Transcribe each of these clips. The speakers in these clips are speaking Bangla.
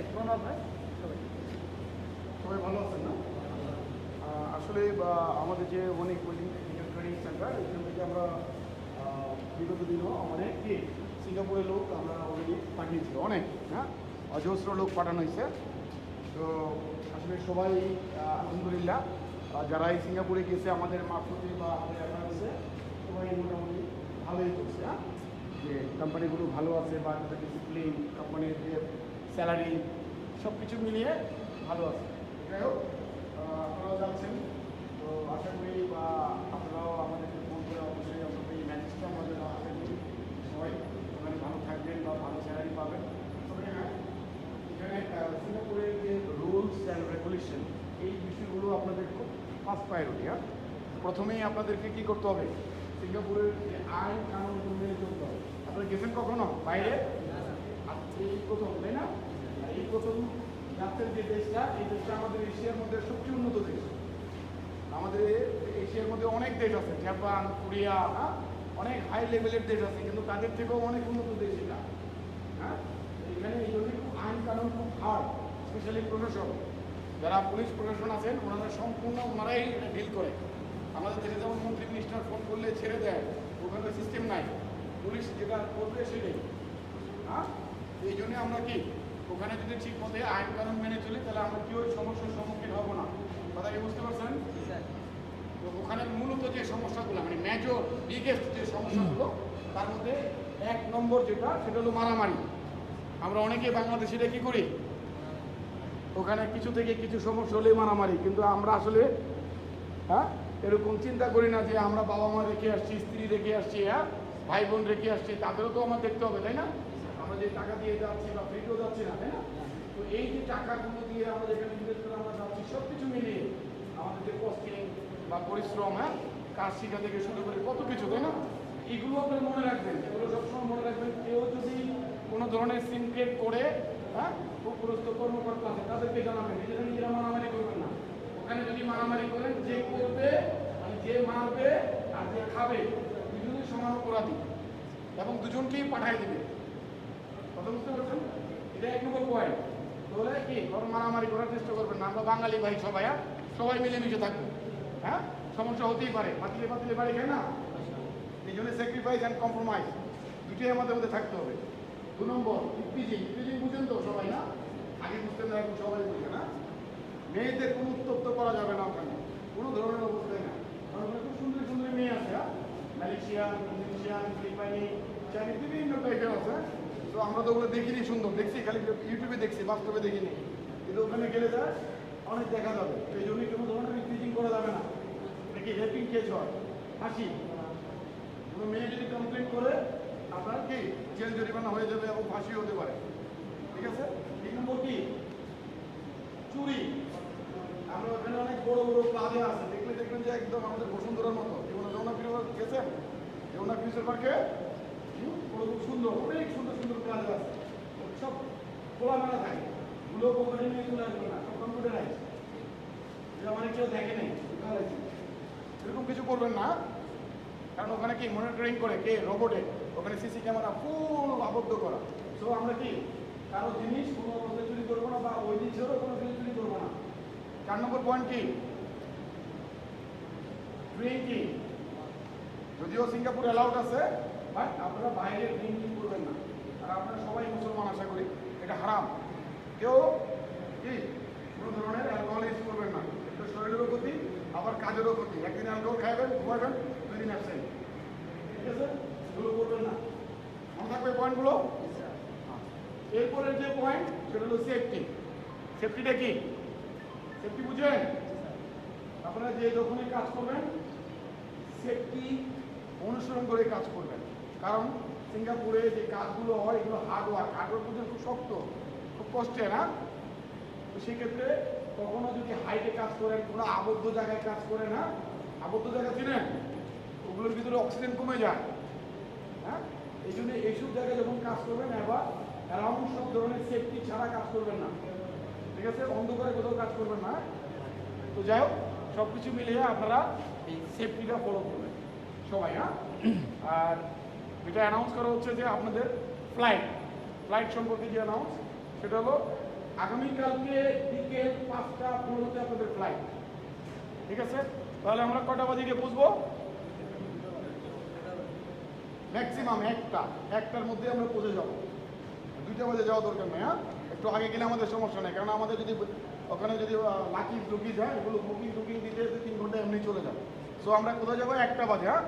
সবাই সবাই ভালো আছেন না আসলে আমাদের যে অনেক টেকনিক্যাল ট্রেনিং সেন্টার এখান থেকে আমরা বিগত দিনও অনেক সিঙ্গাপুরের লোক আমরা অলরেডি পাঠিয়েছি। অনেক হ্যাঁ? অজস্র লোক পাঠানো হয়েছে। তো আসলে সবাই আলহামদুলিল্লাহ যারা এই সিঙ্গাপুরে গেছে, আমাদের মারফতে বা আমাদের রেফারেন্সে সবাই মোটামুটি ভালোই করছে হ্যাঁ? যে কোম্পানিগুলো ভালো আছে বা তাদের ডিসিপ্লিন কোম্পানির যে স্যালারি সব কিছু মিলিয়ে ভালো আছে। যাই হোক আপনারাও যাচ্ছেন। তো আশা করি বা আপনারাও আমাদেরকে ফোন করে অবশ্যই আপনাদের এই ম্যানেজটা আমাদের আশা করি সবাই ওখানে ভালো থাকবেন বা ভালো স্যালারি পাবেন। তবে হ্যাঁ এখানে সিঙ্গাপুরের যে রুলস অ্যান্ড রেগুলেশন এই বিষয়গুলো আপনাদের খুব ফার্স্ট প্রায়োরিটি হ্যাঁ? প্রথমেই আপনাদেরকে কী করতে হবে? সিঙ্গাপুরের যে আইন কানুন মেনে চলতে হবে। আপনারা গেছেন কখনো বাইরে? আর এই প্রথম তাই না? প্রথম যাচ্ছেন যে দেশটা, এই দেশটা আমাদের এশিয়ার মধ্যে সবচেয়ে উন্নত দেশ। আমাদের এশিয়ার মধ্যে অনেক দেশ আছে, জাপান, কোরিয়া হ্যাঁ? অনেক হাই লেভেলের দেশ আছে, কিন্তু তাদের থেকেও অনেক উন্নত দেশ এটা। হ্যাঁ? এখানে এই জন্য খুব আইন কানুন খুব হার্ড স্পেশালি প্রশাসন যারা পুলিশ প্রশাসন আছেন, ওনারা সম্পূর্ণ ওনারাই ডিল করে। আমাদের দেশে যেমন মন্ত্রী মিনিস্টার ফোন করলে ছেড়ে দেয়, ওখানে সিস্টেম নাই। পুলিশ যেটা করবে সেটাই। হ্যাঁ? এই জন্য আমরা কি ওখানে যদি ঠিক মতে আইন কানুন মেনে চলি তাহলে আমরা কেউ সমস্যার সম্মুখীন হব না? কথা কি বুঝতে পারছেন? তো ওখানে মূলত যে সমস্যাগুলো মানে মেজর বিগেস্ট যে সমস্যাগুলো তার মধ্যে এক নম্বর যেটা সেটা হলো মারামারি। আমরা অনেকে বাংলাদেশিরা কি করি? ওখানে কিছু থেকে কিছু সমস্যা হলেই মারামারি। কিন্তু আমরা আসলে হ্যাঁ এরকম চিন্তা করি না যে আমরা বাবা মা রেখে আসছি স্ত্রী রেখে আসছি হ্যাঁ ভাই বোন রেখে আসছি তাদেরও তো আমার দেখতে হবে তাই না? আমরা যে টাকা দিয়ে যাচ্ছি বা ফ্রিতেও যাচ্ছি না, তাই না? তো এই যে টাকাগুলো দিয়ে আমরা যেখানে ইনভেস্ট করে আমরা যাচ্ছি সব কিছু মিলিয়ে আমাদের যে কস্টিং বা পরিশ্রম হ্যাঁ কাজ শিখা থেকে শুরু করে কত কিছু, তাই না? এগুলো আপনার মনে রাখবেন, এগুলো সবসময় মনে রাখবেন, কেউ যদি কোনো ধরনের সিম ক্রিয়েট করে হ্যাঁ উপরস্থ কর্মকর্তা আছে, তাদেরকে জানাবেন নিজেরা নিজেরা মারামারি করবেন না। ওখানে যদি মারামারি করেন, যে করবে মানে যে মারবে আর যে খাবে দুজনই সমান অপরাধী। এবং দুজনকেই পাঠাই দিবে কথা বুঝতে পারছেন এটা এক নম্বর পয়েন্ট তাহলে কি? কোনো মারামারি করার চেষ্টা করবেন না। আমরা বাঙালি ভাই সবাই হ্যাঁ? সবাই মিলেমিশে থাকব হ্যাঁ? সমস্যা হতেই পারে। পাতিলে পাতিলে বাড়ি খায় না? এই জন্য স্যাক্রিফাইস অ্যান্ড কম্প্রোমাইজ দুটোই আমাদের মধ্যে থাকতে হবে। দু নম্বর, ইপিজিং। ইপিজিং বুঝেন তো সবাই, না? আগে বুঝতেন না এখন সবাই বুঝে, না? মেয়েদের কোনো উত্তপ্ত করা যাবে না ওখানে। কোনো ধরনের অবস্থায় না কারণ খুব সুন্দর সুন্দর মেয়ে আছে হ্যাঁ? মালয়েশিয়ান, ইন্দোনেশিয়ান, ফিলিপাইনি, চাইনিজ, বিভিন্ন টাইপের আছে তো আমরা তো ওগুলো দেখিনি সুন্দর। দেখছি, খালি ইউটিউবে দেখছি, বাস্তবে দেখিনি। কিন্তু ওখানে গেলে যায় অনেক দেখা যাবে। সেই জন্যই কোনো ধরনের ইপিজিং করা যাবে না। এটা কি রেপিং কেস হয়। হাসি। কোনো মেয়ে যদি কমপ্লেন করে, আপনার কি জেল জরিমানা হয়ে যাবে এবং ফাঁসি হতে পারে? ঠিক আছে? তিন নম্বর কি? চুরি। আমরা ওখানে অনেক বড় বড় প্লাজা আছে। দেখলে দেখবেন যে একদম আমাদের বসুন্ধরার মতো। যেমন যমুনা ফিরে গেছেন? যমুনা ফিউচার পার্কে পুরো খুব সুন্দর অনেক সুন্দর সুন্দর প্লাজা আছে। সব খোলামেলা থাকে। গুলো কোম্পানি নিয়ে চলে আসবে না সব কম্পিউটারাইজ এটা মানে কেউ দেখে নেই এরকম কিছু করবেন না। কারণ ওখানে কি মনিটরিং করে কে? রোবটে ওখানে সিসি ক্যামেরা ফুল আবদ্ধ করা। সো আমরা কি কারও জিনিস কোনো অবস্থায় চুরি করব না বা ওই জিনিসেরও কোনো কিছু চুরি করব না? চার নম্বর পয়েন্ট কি? ড্রিঙ্কিং যদিও সিঙ্গাপুর অ্যালাউড আছে বাট আপনারা বাইরে ড্রিঙ্কিং করবেন না। আর আপনারা সবাই মুসলমান আশা করি। এটা হারাম। কেউ কি? কোনো ধরনের অ্যালকোহল ইউজ করবেন না। এটা শরীরেরও ক্ষতি আবার কাজেরও ক্ষতি। একদিন অ্যালকোহল খাইবেন ঘুমাবেন দুই দিন অ্যাবসেন্ট ঠিক আছে? এগুলো করবেন না। মনে থাকবে পয়েন্টগুলো এরপরের যে পয়েন্ট সেটা হলো সেফটি সেফটিটা কি? সেফটি বুঝেন? আপনারা যে যখনই কাজ করবেন সেফটি অনুসরণ করে কাজ করবেন। কারণ সিঙ্গাপুরে যে কাজগুলো হয়, এগুলো হার্ড ওয়ার্ক হার্ড ওয়ার্ক করতে খুব শক্ত, খুব কষ্টে না তো সেক্ষেত্রে কখনো যদি হাইটে কাজ করেন, কোনো আবদ্ধ জায়গায় কাজ করে না আবদ্ধ জায়গা চিনেন? ওগুলোর ভিতরে অক্সিজেন কমে যায় হ্যাঁ? এই জন্য এইসব জায়গায় যখন কাজ করবেন, এবার অ্যারাউন্ড সব ধরনের সেফটি ছাড়া কাজ করবেন না। ঠিক আছে? অন্ধকারে কোথাও কাজ করবেন না তো যাই হোক সব কিছু মিলিয়ে আপনারা এই সেফটিটা ফলো করবেন, সবাই হ্যাঁ? আর যেটা অ্যানাউন্স করা হচ্ছে যে আপনাদের ফ্লাইট ফ্লাইট সম্পর্কে যে অ্যানাউন্স সেটা হলো আগামীকালকে বিকেল পাঁচটা পনেরোতে আপনাদের ফ্লাইট ঠিক আছে? তাহলে আমরা কটা বাজে গিয়ে বুঝব ম্যাক্সিমাম একটা। একটার মধ্যে আমরা পৌঁছে যাব। দুইটা বাজে যাওয়া দরকার নেই হ্যাঁ? একটু আগে গেলে আমাদের সমস্যা নেই, কারণ আমাদের যদি ওখানে যদি লাকি লুকি যায়, এগুলো বুকিং টুকিং দিতে তিন ঘণ্টা এমনি চলে যাবে সো আমরা কোথায় যাব? একটা বাজে হ্যাঁ?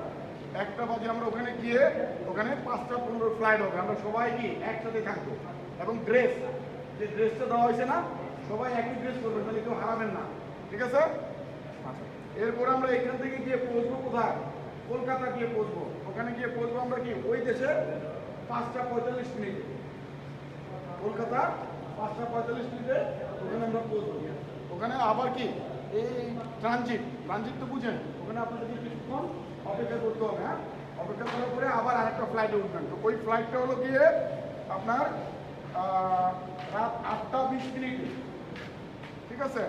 একটা বাজে আমরা ওখানে গিয়ে, ওখানে পাঁচটা পনেরো ফ্লাইট হবে। আমরা সবাই গিয়ে একসাথে থাকব? এবং ড্রেস যে ড্রেসটা দেওয়া হয়েছে না, সবাই একই ড্রেস করবেন তাহলে কেউ হারাবেন না। ঠিক আছে? এরপর আমরা এখান থেকে গিয়ে পৌঁছবো কোথায়? কলকাতা গিয়ে পৌঁছবো। ওখানে গিয়ে পৌঁছবো আমরা কি? ওই দেশে পাঁচটা পঁয়তাল্লিশ মিনিটে। কলকাতা পাঁচটা পঁয়তাল্লিশ মিনিটে ওখানে আমরা পৌঁছবো। ওখানে আবার কি? এই ট্রানজিট ট্রানজিট তো বুঝেন। ওখানে আপনাদেরকে কিছুক্ষণ অপেক্ষা করতে হবে হ্যাঁ? অপেক্ষা করার পরে আবার আরেকটা ফ্লাইটে উঠবেন। তো ওই ফ্লাইটটা হলো গিয়ে আপনার রাত আটটা বিশ মিনিটে। ঠিক আছে?